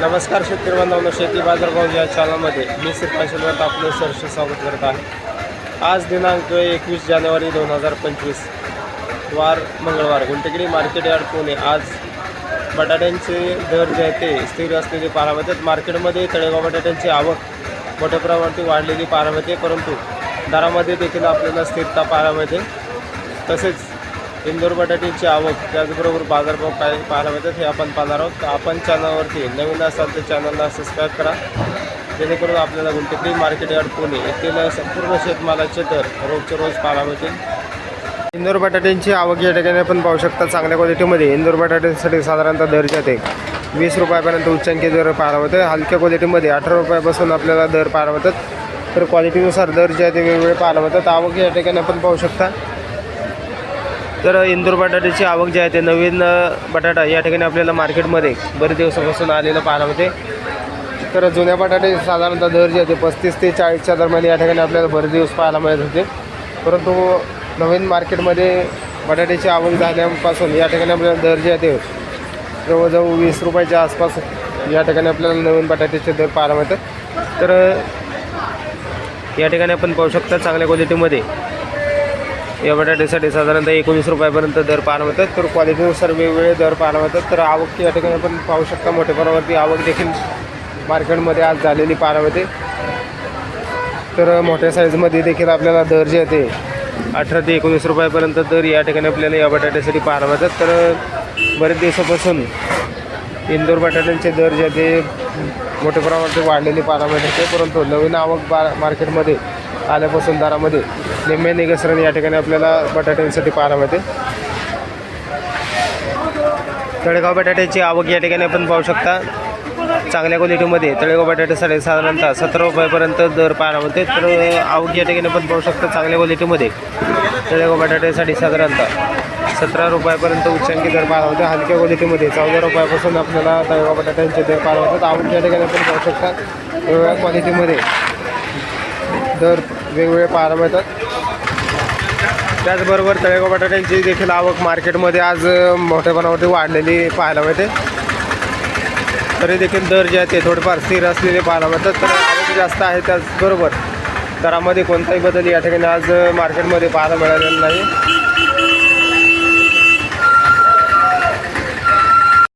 नमस्कार शेतकरी बांधवांनो शेती बाजारभाव या चॅनलमध्ये मी श्रीकांत आपलं सहर्ष स्वागत करत आहे. आज दिनांक एकवीस जानेवारी दोन हजार पंचवीस वार मंगळवार गुंटगिरी मार्केट यार्ड पुणे. आज बटाट्यांचे दर जे आहेत ते स्थिर असलेले पाहायला मार्केटमध्ये तळेगाव बटाट्यांची आवक मोठ्या प्रमाणात वाढलेली पाहायला मिळते परंतु दरामध्ये देखील आपल्याला स्थिरता पाहायला मिळते. तसेच इंदोर बटाट्याची आवक त्याचबरोबर बाजारभाव काय पाहायला मिळतात हे आपण पाहणार आहोत. आपण चॅनलवरती नवीन असाल तर चॅनलला सबस्क्राईब करा. जेणेकरून आपल्याला गुंटकरी मार्केट यार्ड पुणे येथील संपूर्ण शेतमालाचे दर रोजचे रोज पाहायला मिळतील. इंदोर बटाट्यांची आवक या ठिकाणी आपण पाहू शकता चांगल्या क्वालिटीमध्ये इंदोर बटाट्यांसाठी साधारणतः दर जे ते वीस रुपयापर्यंत उच्चांकी दर पाहायला मिळते हलक्या क्वालिटीमध्ये अठरा रुपयापासून आपल्याला दर पाहायला मिळतात. तर क्वालिटीनुसार दर जे आहे ते वेगवेगळे पाहायला मिळतात. आवक या ठिकाणी आपण पाहू शकता. तर इंदूर बटाट्याची आवक जी आहे ते नवीन बटाटा या ठिकाणी आपल्याला मार्केटमध्ये बरेच दिवसापासून आलेलं पाहायला मिळते. तर जुन्या बटाटे साधारणतः दर जे आहे ते पस्तीस ते चाळीसच्या दरम्यान या ठिकाणी आपल्याला बरेच दिवस पाहायला मिळत होते. परंतु नवीन मार्केटमध्ये बटाट्याची आवक झाल्यापासून या ठिकाणी आपल्याला दर जे आहे ते जवळजवळ वीस रुपयाच्या आसपास या ठिकाणी आपल्याला नवीन बटाट्याचे दर पाहायला मिळतात. तर या ठिकाणी आपण पाहू शकता चांगल्या क्वालिटीमध्ये या बटाट्यासाठी साधारणतः एकोणीस रुपयापर्यंत दर पाहायला मिळतात तर क्वालिटीनुसार वेगवेगळे दर पाहायला मिळतात तर आवक या ठिकाणी आपण पाहू शकता मोठ्या प्रमाणावरती आवक देखील मार्केटमध्ये आज झालेली पाहायला मिळते तर मोठ्या साईजमध्ये देखील आपल्याला दर जे आहे ते अठरा ते एकोणीस रुपयापर्यंत दर या ठिकाणी आपल्याला या बटाट्यासाठी पाहायला मिळतात तर बरेच दिवसापासून इंदोर बटाट्यांचे दर जे आहे ते मोठ्या प्रमाणात वाढलेले पाहायला मिळत होते. परंतु नवीन आवक बा मार्केटमध्ये आल्यापासून दरामध्ये निम्मे निघसरण या ठिकाणी आपल्याला बटाट्यांसाठी पाहायला मिळते. तळेगाव बटाट्याची आवक या ठिकाणी आपण पाहू शकता. चांगल्या क्वालिटीमध्ये तळेगाव बटाट्यासाठी साधारणतः सतरा रुपयापर्यंत दर पाहायला मिळते. तर आवक या ठिकाणी आपण पाहू शकता चांगल्या क्वालिटीमध्ये तळेगाव बटाट्यासाठी साधारणतः सतरा रुपयापर्यंत उच्चांकी दर पाहायला होते हलक्या क्वालिटीमध्ये चौदा रुपयापासून आपल्याला तळेगाव बटाट्यांचे दर पाहायला होतात आवक या ठिकाणी आपण पाहू शकता वेगवेगळ्या क्वालिटीमध्ये दर वेगवेगळे पाहायला मिळतात. त्याचबरोबर तळेगाव बटाट्यांची देखील आवक मार्केटमध्ये आज मोठेपणावरती मोठ्या वाढलेली पाहायला मिळते. तरी देखील दर जे आहे ते थोडेफार स्थिर असलेले पाहायला मिळतात. तर आवक जास्त आहे त्याचबरोबर दरामध्ये कोणताही बदल या ठिकाणी आज मार्केटमध्ये पाहायला मिळालेला नाही.